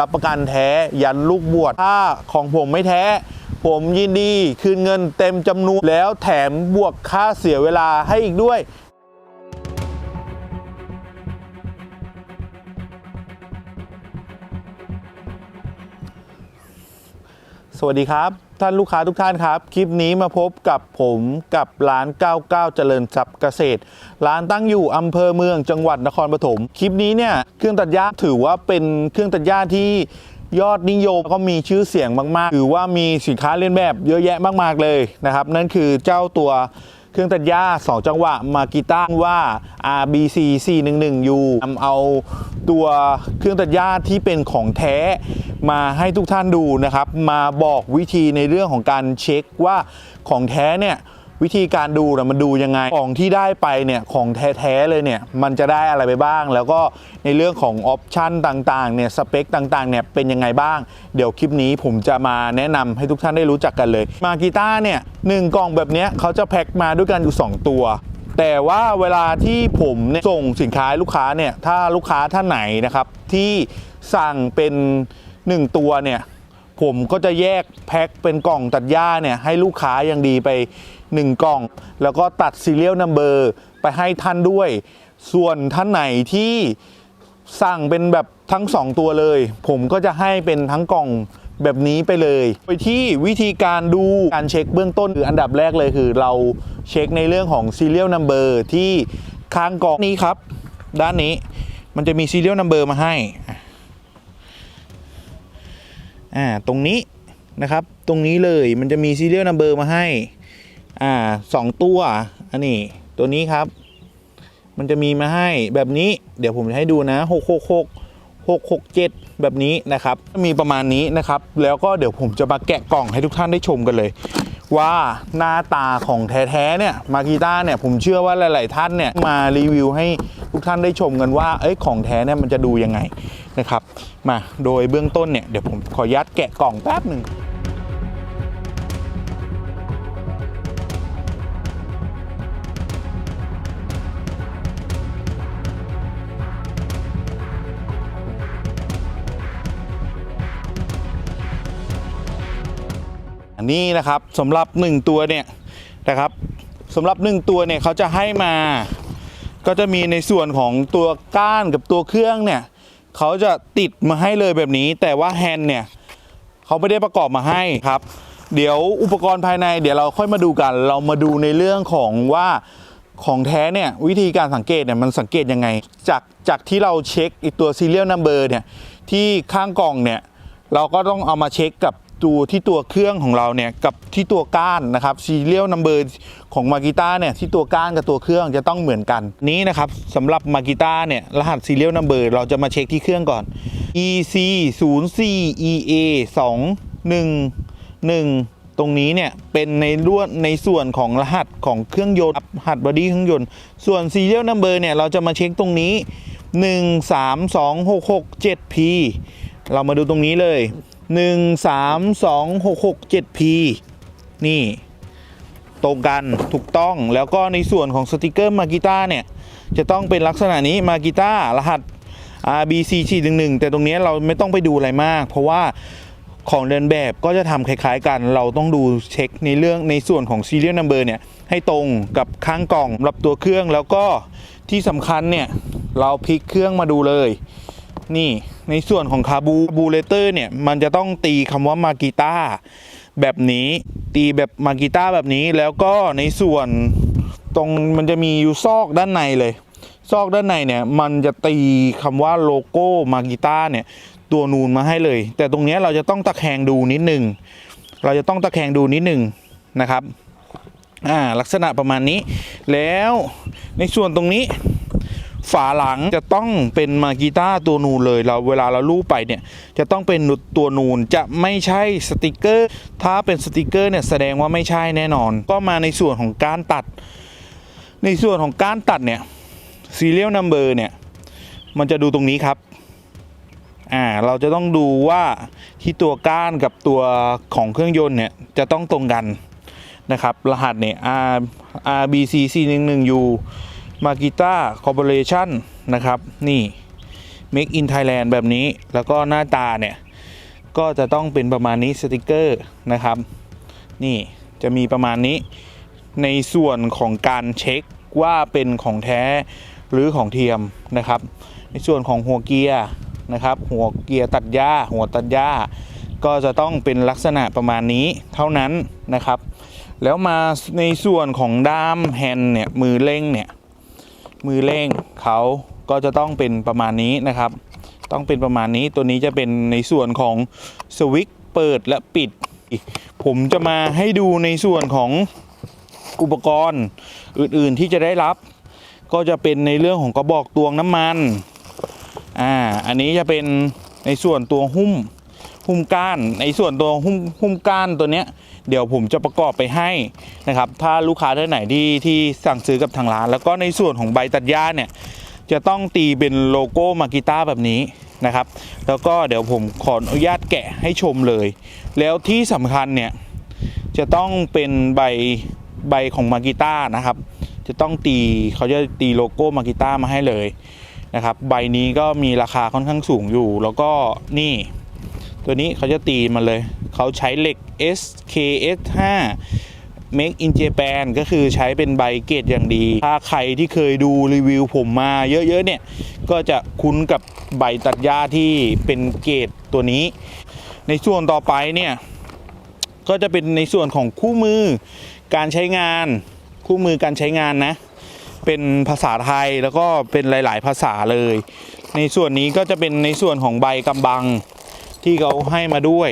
รับประกันแท้ยันลูกบวชถ้าของผมไม่แท้ ผมยินดีคืนเงินเต็มจำนวนแล้วแถมบวกค่าเสียเวลาให้อีกด้วยสวัสดีครับ ท่านลูกค้าทุกท่านครับ คลิปนี้มาพบกับผมกับร้าน 99 เจริญทรัพย์เกษตร ร้านตั้งอยู่อำเภอเมืองจังหวัดนครปฐมคลิปนี้เนี่ยเครื่องตัดหญ้าถือว่าเป็นเครื่องตัดหญ้าที่ยอดนิยมแล้วก็มีชื่อเสียงมากๆถือว่ามีสินค้าเลียนแบบเยอะแยะมากๆเลยนะครับ นั่นคือเจ้าตัว เครื่องตัดหญ้า 2 จังหวะมากีต้าว่า RBC 411U นำเอาตัวเครื่องตัดหญ้าที่เป็นของแท้มาให้ทุกท่านดูนะครับ มาบอกวิธีในเรื่องของการเช็คว่าของแท้เนี่ย วิธีการดูนะมันดูยังไงของที่ได้ไปเนี่ยของแท้ๆเลยเนี่ยมันจะได้อะไรไปบ้าง แล้วก็ในเรื่องของออปชันต่างๆเนี่ยสเปคต่างๆเนี่ยเป็นยังไงบ้าง เดี๋ยวคลิปนี้ผมจะมาแนะนำให้ทุกท่านได้รู้จักกันเลย มากีต้าเนี่ยหนึ่งกล่องแบบนี้เขาจะแพ็คมาด้วยกันอยู่ 2 ตัวแต่ว่าเวลาที่ผมเนี่ยส่งสินค้าลูกค้าเนี่ยถ้าลูกค้าท่านไหนนะครับ ที่สั่งเป็น 1 ตัวเนี่ย ผมก็จะแยกแพ็คเป็นกล่องตัดหญ้าเนี่ยให้ลูกค้ายังดีไป 1 กล่อง แล้วก็ตัดซีเรียลนัมเบอร์ไปให้ท่านด้วย ส่วนท่านไหนที่สั่งเป็นแบบทั้ง 2 ตัวเลย ผมก็จะให้เป็นทั้งกล่องแบบนี้ไปเลย โดยที่วิธีการดูการเช็คเบื้องต้นคืออันดับแรกเลยคือเราเช็คในเรื่องของ serial number ที่ข้างกล่องนี้ครับ ด้านนี้มันจะมี serial number มาให้อ่าตรงนี้นะครับ ตรงนี้เลยมันจะมี serial number มาให้ อ่าสองตัวอันนี้ตัวนี้ครับ มันจะมีมาให้แบบนี้ เดี๋ยวผมจะให้ดูนะ6 6 6 6 6 7แบบนี้นะครับ มีประมาณนี้นะครับ แล้วก็เดี๋ยวผมจะมาแกะกล่องให้ทุกท่านได้ชมกันเลย ว่าหน้าตาของแท้ๆเนี่ยมากีต้าเนี่ยผมเชื่อว่าหลาย ๆ ท่านเนี่ยมารีวิวให้ทุกท่านได้ชมกันว่าเอ้ยของแท้เนี่ยมันจะดูยังไงนะครับ มาโดยเบื้องต้นเนี่ยเดี๋ยวผมขอยัดแกะกล่องแป๊บหนึ่ง อันนี้นะครับสำหรับ 1 ตัวเนี่ยนะครับสำหรับ 1 ตัวเนี่ยเขาจะให้มาก็จะมีในส่วนของตัวก้านกับตัวเครื่องเนี่ยเขาจะติดมาให้เลยแบบนี้ แต่ว่าแฮนด์เนี่ยเขาไม่ได้ประกอบมาให้ครับ เดี๋ยวอุปกรณ์ภายในเดี๋ยวเราค่อยมาดูกัน เรามาดูในเรื่องของว่าของแท้เนี่ยวิธีการสังเกตเนี่ยมันสังเกตยังไง จากจากที่เราเช็คไอตัว serial number เนี่ยที่ข้างกล่องเนี่ยเราก็ต้องเอามาเช็คกับ ตัวที่ตัวเครื่องของเราเนี่ยกับที่ตัวก้านนะครับซีเรียลนัมเบอร์ของมากิต้าเนี่ยที่ตัวก้านกับตัวเครื่องจะต้องเหมือนกันนี้นะครับสำหรับมากิต้าเนี่ยรหัสซีเรียลนัมเบอร์เราจะมาเช็คที่เครื่องก่อน EC 0 4 EA 2 1 1 ตรงนี้เนี่ยเป็นในร่วนในส่วนของรหัสของเครื่องยนต์รหัสบอดี้เครื่องยนต์ส่วน serial number เนี่ยเราจะมาเช็คตรงนี้ 1 3 2 6 6 7 P เรามาดูตรงนี้เลย 1 3 2 6 6 7 P นี่ตรงกันถูกต้องแล้วก็ในส่วนของสติกเกอร์มากิต้าเนี่ย จะต้องเป็นลักษณะนี้มากิต้ารหัส RBC 411แต่ตรงนี้เราไม่ต้องไปดูอะไรมาก เพราะว่าของเดินแบบก็จะทำคล้ายๆกัน เราต้องดูเช็คในเรื่องในส่วนของ serial number เนี่ย ให้ตรงกับข้างกล่องรับตัวเครื่องแล้วก็ที่สำคัญเนี่ย เราพลิกเครื่องมาดูเลย นี่ในส่วนของคาบูบูเลเตอร์เนี่ย มันจะต้องตีคำว่ามากีต้าแบบนี้ตีแบบมากีต้าแบบนี้แล้วก็ในส่วนตรงมันจะมีอยู่ซอกด้านในเลย ซอกด้านในเนี่ยมันจะตีคำว่าโลโก้มากีต้าเนี่ยตัวนูนมาให้เลย แต่ตรงเนี้ยเราจะต้องตะแคงดูนิดหนึ่งเราจะต้องตะแคงดูนิดหนึ่งนะครับอ่าลักษณะประมาณนี้ แล้วในส่วนตรงนี้ ฝาหลังจะต้องเป็นมากีต้าตัวนูนเลยเราเวลาเราลูบไปเนี่ยจะต้องเป็นตัวนูนจะไม่ใช่สติกเกอร์ ถ้าเป็นสติกเกอร์เนี่ยแสดงว่าไม่ใช่แน่นอน ก็มาในส่วนของการตัด ในส่วนของการตัดเนี่ย serial number เนี่ยมันจะดูตรงนี้ครับอ่าเราจะต้องดูว่าที่ตัวก้านกับตัวของเครื่องยนต์เนี่ยจะต้องตรงกันนะครับ รหัสเนี่ย R RBC 411U มากิต้าคอร์ปอเรชันนะครับ นี่ Make in Thailand แบบนี้แล้วก็หน้าตาเนี่ย ก็จะต้องเป็นประมาณนี้สติกเกอร์นะครับ นี่จะมีประมาณนี้ในส่วนของการเช็คว่าเป็นของแท้หรือของเทียมนะครับ ในส่วนของหัวเกียร์นะครับ หัวเกียร์ตัดหญ้า หัวตัดหญ้า ก็จะต้องเป็นลักษณะประมาณนี้เท่านั้นนะครับ แล้วมาในส่วนของด้ามแฮนด์เนี่ยมือเร่งเนี่ย มือเร่งเขาก็จะต้องเป็นประมาณนี้นะครับ ต้องเป็นประมาณนี้ตัวนี้จะเป็นในส่วนของสวิตช์เปิดและปิด ผมจะมาให้ดูในส่วนของอุปกรณ์อื่นๆที่จะได้รับ ก็จะเป็นในเรื่องของกระบอกตวงน้ำมันอ่าอันนี้จะเป็นในส่วนตัวหุ้ม หุ้มก้านในส่วนตัวหุ้มหุ้มก้านตัวเนี้ยเดี๋ยวผมจะประกอบไปให้นะครับ ถ้าลูกค้าท่านไหนที่ที่สั่งซื้อกับทางร้าน แล้วก็ในส่วนของใบตัดหญ้าเนี่ยจะต้องตีเป็นโลโก้มากิต้าแบบนี้นะครับ แล้วก็เดี๋ยวผมขออนุญาตแกะให้ชมเลย แล้วที่สำคัญเนี่ยจะต้องเป็นใบใบของมากิต้านะครับ จะต้องตีเขาจะตีโลโก้มากิต้ามาให้เลยนะครับ ใบนี้ก็มีราคาค่อนข้างสูงอยู่ แล้วก็นี่ ตัวนี้เขาจะตีมาเลย เขาใช้เหล็ก SKS 5 Make in Japan ก็คือใช้เป็นใบเกรดอย่างดี ถ้าใครที่เคยดูรีวิวผมมาเยอะๆเนี่ย ก็จะคุ้นกับใบตัดหญ้าที่เป็นเกรดตัวนี้ ในส่วนต่อไปเนี่ย ก็จะเป็นในส่วนของคู่มือการใช้งาน คู่มือการใช้งานนะ เป็นภาษาไทยแล้วก็เป็นหลาย ๆ ภาษาเลย ในส่วนนี้ก็จะเป็นในส่วนของใบกำบัง ที่เขาให้มาด้วย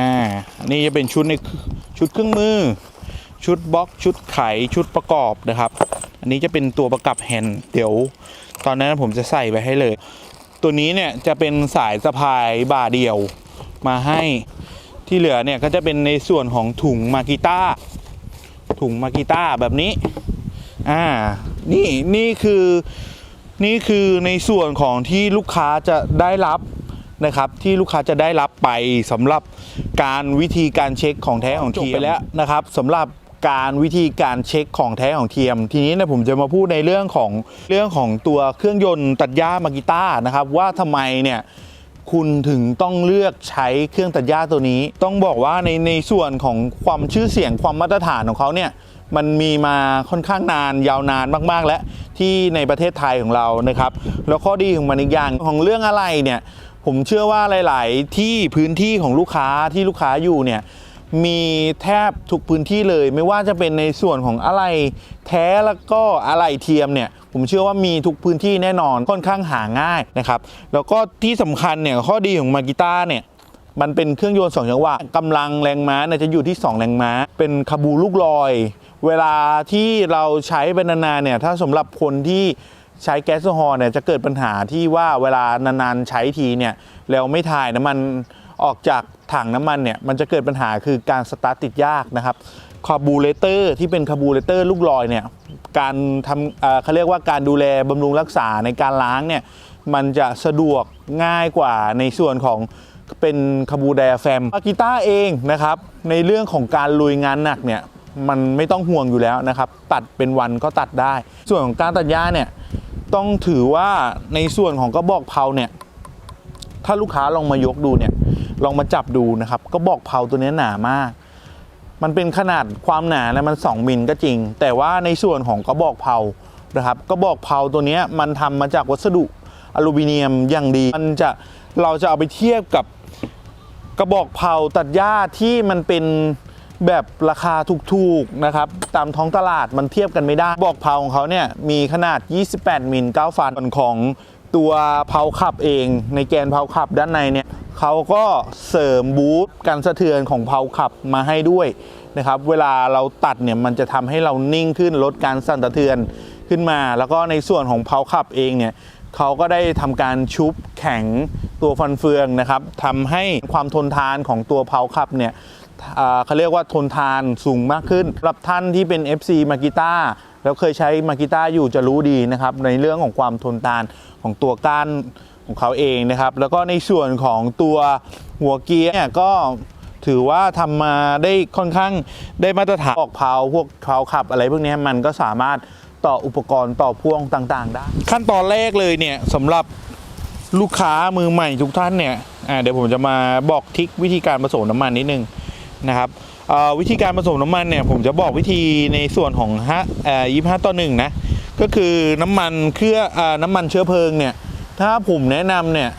อ่าอันนี้จะเป็นชุดในชุดเครื่องมือ ชุดบล็อก ชุดไข ชุดประกอบนะครับ อันนี้จะเป็นตัวประกับแฮนด์เดี๋ยว ตอนนั้นผมจะใส่ไปให้เลย ตัวนี้เนี่ยจะเป็นสายสะพายบ่าเดียวมาให้ที่เหลือเนี่ยก็จะเป็นในส่วนของถุงมากิต้า ถุงมากิต้าแบบนี้ อ่า นี่นี่คือนี่คือในส่วนของที่ลูกค้าจะได้รับ นะครับที่ลูกค้าจะได้รับไปสำหรับการวิธีการเช็คของแท้ของเทียมไปแล้วนะครับสำหรับการวิธีการเช็คของแท้ของเทียม ทีนี้เนะผมจะมาพูดในเรื่องของเรื่องของตัวเครื่องยนต์ตัดหญ้ามากิต้านะครับ ว่าทำไมเนี่ยคุณถึงต้องเลือกใช้เครื่องตัดหญ้าตัวนี้ ต้องบอกว่าในในส่วนของความชื่อเสียงความมาตรฐานของเขาเนี่ยมันมีมาค่อนข้างนานยาวนานมาก ๆ แล้วที่ในประเทศไทยของเรานะครับ แล้วข้อดีของมันอีกอย่างของเรื่องอะไรเนี่ย ผมเชื่อว่าหลาย ๆ ที่พื้นที่ของลูกค้าที่ลูกค้าอยู่เนี่ยมีแทบทุกพื้นที่เลย ไม่ว่าจะเป็นในส่วนของอะไรแท้แล้วก็อะไรเทียมเนี่ยผมเชื่อว่ามีทุกพื้นที่แน่นอนค่อนข้างหาง่ายนะครับแล้วก็ที่สำคัญเนี่ยข้อดีของมากิต้าเนี่ยมันเป็นเครื่องยนต์2จังหวะกำลังแรงม้าเนี่ยจะอยู่ที่ 2 แรงม้า เป็นคาบูลูกลอย เวลาที่เราใช้เป็นนานๆเนี่ยถ้าสำหรับคนที่ ใช้แก๊สโซฮอล์เนี่ยจะเกิดปัญหาที่ว่าเวลานานๆใช้ทีเนี่ยแล้วไม่ถ่ายน้ำมันออกจากถังน้ำมันเนี่ยมันจะเกิดปัญหาคือการสตาร์ทติดยากนะครับคาบูเรเตอร์ที่เป็นคาบูเรเตอร์ลูกลอยเนี่ยการทำเอ่อเขาเรียกว่าการดูแลบำรุงรักษาในการล้างเนี่ยมันจะสะดวกง่ายกว่าในส่วนของเป็นคาบูไดอะแฟมอากิต้าเองนะครับในเรื่องของการลุยงานหนักเนี่ยมันไม่ต้องห่วงอยู่แล้วนะครับ ตัดเป็นวันก็ตัดได้ ส่วนของการตัดหญ้าเนี่ย ต้องถือว่าในส่วนของกระบอกเพราเนี่ยถ้าลูกค้าลองมายกดูเนี่ยลองมาจับดูนะครับก็บอกเพราตัวนี้หนามาก มันเป็นขนาดความหนาเนี่ยมัน 2 มิลก็จริง แต่ว่าในส่วนของกระบอกเพรานะครับกระบอกเพราตัวนี้มันทำมาจากวัสดุอลูมิเนียมอย่างดี มันจะเราจะเอาไปเทียบกับกระบอกเพราตัดหญ้าที่มันเป็น แบบราคาถูกๆนะครับตามท้องตลาดมันเทียบกันไม่ได้ บอกเพาของเขาเนี่ยมีขนาด 28 มิล9ฟันส่วนของตัวเพาขับเองในแกนเพาขับด้านในเนี่ยเขาก็เสริมบูทกันสะเทือนของเพาขับมาให้ด้วยนะครับเวลาเราตัดเนี่ยมันจะทำให้เรานิ่งขึ้นลดการสั่นสะเทือนขึ้นมา แล้วก็ในส่วนของเพาขับเองเนี่ยเขาก็ได้ทำการชุบแข็งตัวฟันเฟืองนะครับทำให้ความทนทานของตัวเพาขับเนี่ย เขาเรียกว่าทนทานสูงมากขึ้นสำหรับท่านที่เป็น FC มากิต้าแล้วเคยใช้มากิต้าอยู่จะรู้ดีนะครับ ในเรื่องของความทนทานของตัวก้านของเขาเองนะครับ แล้วก็ในส่วนของตัวหัวเกียร์เนี่ยก็ถือว่าทำมาได้ค่อนข้างได้มาตรฐานออกเพาพวกเพาขับอะไรพวกนี้มันก็สามารถต่ออุปกรณ์ต่อพ่วงต่างๆได้ขั้นตอนแรกเลยเนี่ยสำหรับลูกค้ามือใหม่ทุกท่านเนี่ยเดี๋ยวผมจะมาบอกทิควิธีการผสมน้ำมันนิดนึง นะครับวิธีการผสมน้ำมันเนี่ยผมจะบอกวิธีในส่วนของฮะยี่ห้าต่อหนึ่งนะก็คือน้ำมันเครื่องอ่าน้ำมันเชื้อเพลิงเนี่ยถ้าผมแนะนำเนี่ย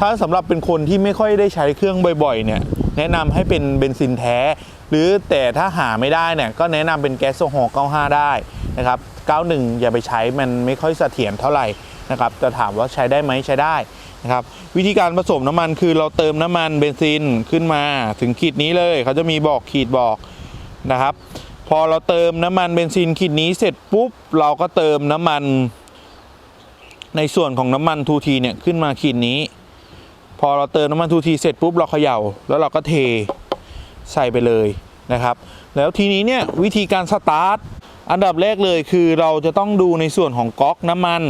ถ้าสำหรับเป็นคนที่ไม่ค่อยได้ใช้เครื่องบ่อยๆเนี่ยแนะนำให้เป็นเบนซินแท้ หรือแต่ถ้าหาไม่ได้เนี่ยก็แนะนำเป็นแก๊สโซฮอล์95 ได้นะครับ91 อย่าไปใช้มันไม่ค่อยเสถียรเท่าไหร่นะครับจะถามว่าใช้ได้ไหมใช้ได้ นะครับวิธีการผสมน้ำมันคือเราเติมน้ำมันเบนซินขึ้นมาถึงขีดนี้เลยเขาจะมีบอกขีดบอกนะครับ พอเราเติมน้ำมันเบนซินขีดนี้เสร็จปุ๊บเราก็เติมน้ำมันในส่วนของน้ำมันทูทีเนี่ยขึ้นมาขีดนี้ พอเราเติมน้ำมันทูทีเสร็จปุ๊บเราเขย่า แล้วเราก็เทใส่ไปเลยนะครับ แล้วทีนี้เนี่ยวิธีการสตาร์ทอันดับแรกเลยคือเราจะต้องดูในส่วนของก๊อกน้ำมัน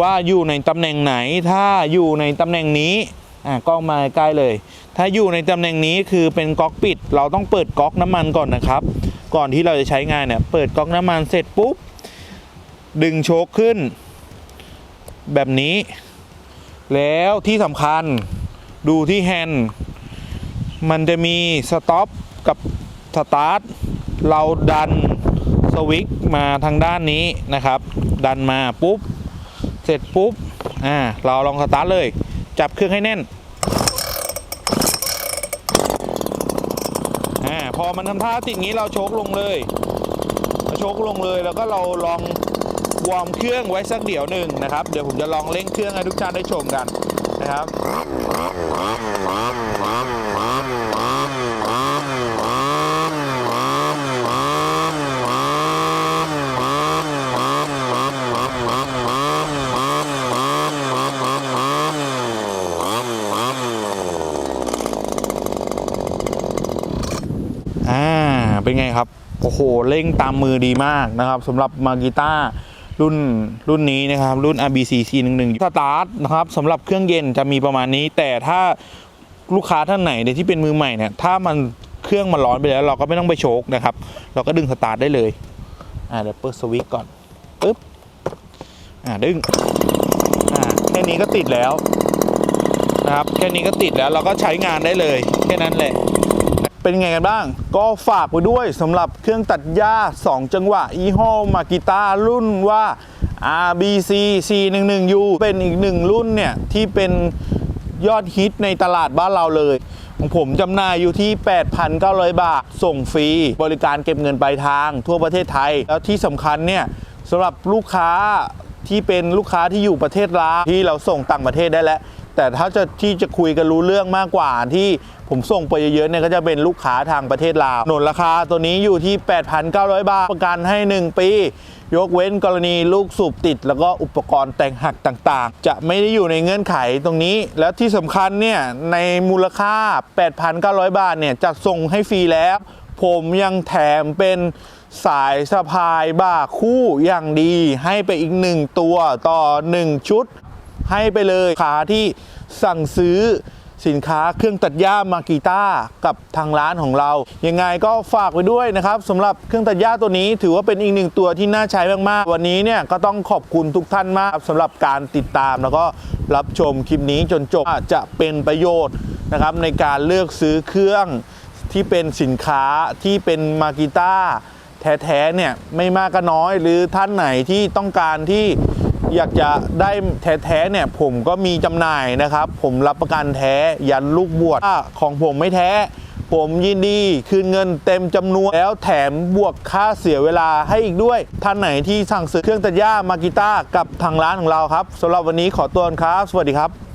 ว่าอยู่ในตำแหน่งไหน ถ้าอยู่ในตำแหน่งนี้อะกล้องมาใกล้เลย ถ้าอยู่ในตำแหน่งนี้คือเป็นก๊อกปิด เราต้องเปิดก๊อกน้ำมันก่อนนะครับ ก่อนที่เราจะใช้งานเนี่ยเปิดก๊อกน้ำมันเสร็จปุ๊บดึงโชคขึ้น แบบนี้ แล้วที่สำคัญดูที่แฮนด์มันจะมีสต็อปกับสตาร์ทเราดันสวิตช์มาทางด้านนี้นะครับ ดันมาปุ๊บ เสร็จปุ๊บอ่าเราลองสตาร์ทเลย จับเครื่องให้แน่นอ่าพอมันทำท่าติดงี้เราโชกลงเลยเราโชกลงเลยแล้วก็เราลองวอร์มเครื่องไว้สักเดี๋ยวหนึ่งนะครับ เดี๋ยวผมจะลองเร่งเครื่องให้ทุกท่านได้ชมกันนะครับ อ่า เป็นไงครับ โอ้โหเร่งตามมือดีมากนะครับสำหรับมากีต้ารุ่นรุ่นนี้นะครับ รุ่น RBC C11 สตาร์ทนะครับสำหรับเครื่องเย็นจะมีประมาณนี้ แต่ถ้าลูกค้าท่านไหนเนี่ยที่เป็นมือใหม่เนี่ยถ้ามันเครื่องมันร้อนไปแล้ว เราก็ไม่ต้องไปโชกนะครับ เราก็ดึงสตาร์ทได้เลยอ่าเดี๋ยวเปิดสวิตช์ก่อนปึ๊บอ่าดึงอ่าแค่นี้ก็ติดแล้วนะครับแค่นี้ก็ติดแล้วเราก็ใช้งานได้เลย แค่นั้นแหละ เป็นไงกันบ้าง ก็ฝากไว้ด้วยสำหรับเครื่องตัดหญ้า 2 จังหวะยี่ห้อมากิต้ารุ่นว่า RBC C11U เป็นอีกหนึ่งรุ่นเนี่ย ที่เป็นยอดฮิตในตลาดบ้านเราเลย ของผมจำหน่ายอยู่ที่ 8,900 บาท ส่งฟรี บริการเก็บเงินปลายทางทั่วประเทศไทย แล้วที่สำคัญเนี่ยสำหรับลูกค้าที่เป็นลูกค้าที่อยู่ประเทศลาวที่เราส่งต่างประเทศได้แล้ว แต่ถ้าจะที่จะคุยกันรู้เรื่องมากกว่าที่ผมส่งไปเยอะๆเนี่ยก็จะเป็นลูกค้าทางประเทศลาวหนุนราคาตัวนี้อยู่ที่ 8,900 บาท ประกันให้ 1 ปี ยกเว้นกรณีลูกสูบติด แล้วก็อุปกรณ์แต่งหักต่างๆ จะไม่ได้อยู่ในเงื่อนไขตรงนี้ แล้วที่สำคัญเนี่ยในมูลค่า 8,900 บาทเนี่ยจะส่งให้ฟรีแล้ว ผมยังแถมเป็นสายสะพายบ่าคู่อย่างดีให้ไปอีกหนึ่งตัวต่อ 1 ชุด ให้ไปเลยลูกค้าที่สั่งซื้อสินค้าเครื่องตัดหญ้ามากีต้ากับทางร้านของเรา ยังไงก็ฝากไว้ด้วยนะครับสำหรับเครื่องตัดหญ้าตัวนี้ถือว่าเป็นอีกหนึ่งตัวที่น่าใช้มากๆ วันนี้เนี่ยก็ต้องขอบคุณทุกท่านมากสำหรับการติดตามแล้วก็รับชมคลิปนี้จนจบอาจจะเป็นประโยชน์นะครับในการเลือกซื้อเครื่องที่เป็นสินค้าที่เป็นมากีต้าแท้ๆเนี่ยไม่มากก็น้อยหรือท่านไหนที่ต้องการที่ อยากจะได้แท้ๆเนี่ยผมก็มีจำหน่ายนะครับ ผมรับประกันแท้ยันลูกบวชถ้าของผมไม่แท้ ผมยินดีคืนเงินเต็มจำนวนแล้วแถมบวกค่าเสียเวลาให้อีกด้วย ท่านไหนที่สั่งซื้อเครื่องตัดหญ้ามากิต้ากับทางร้านของเราครับสำหรับวันนี้ขอตัวก่อนครับ สวัสดีครับ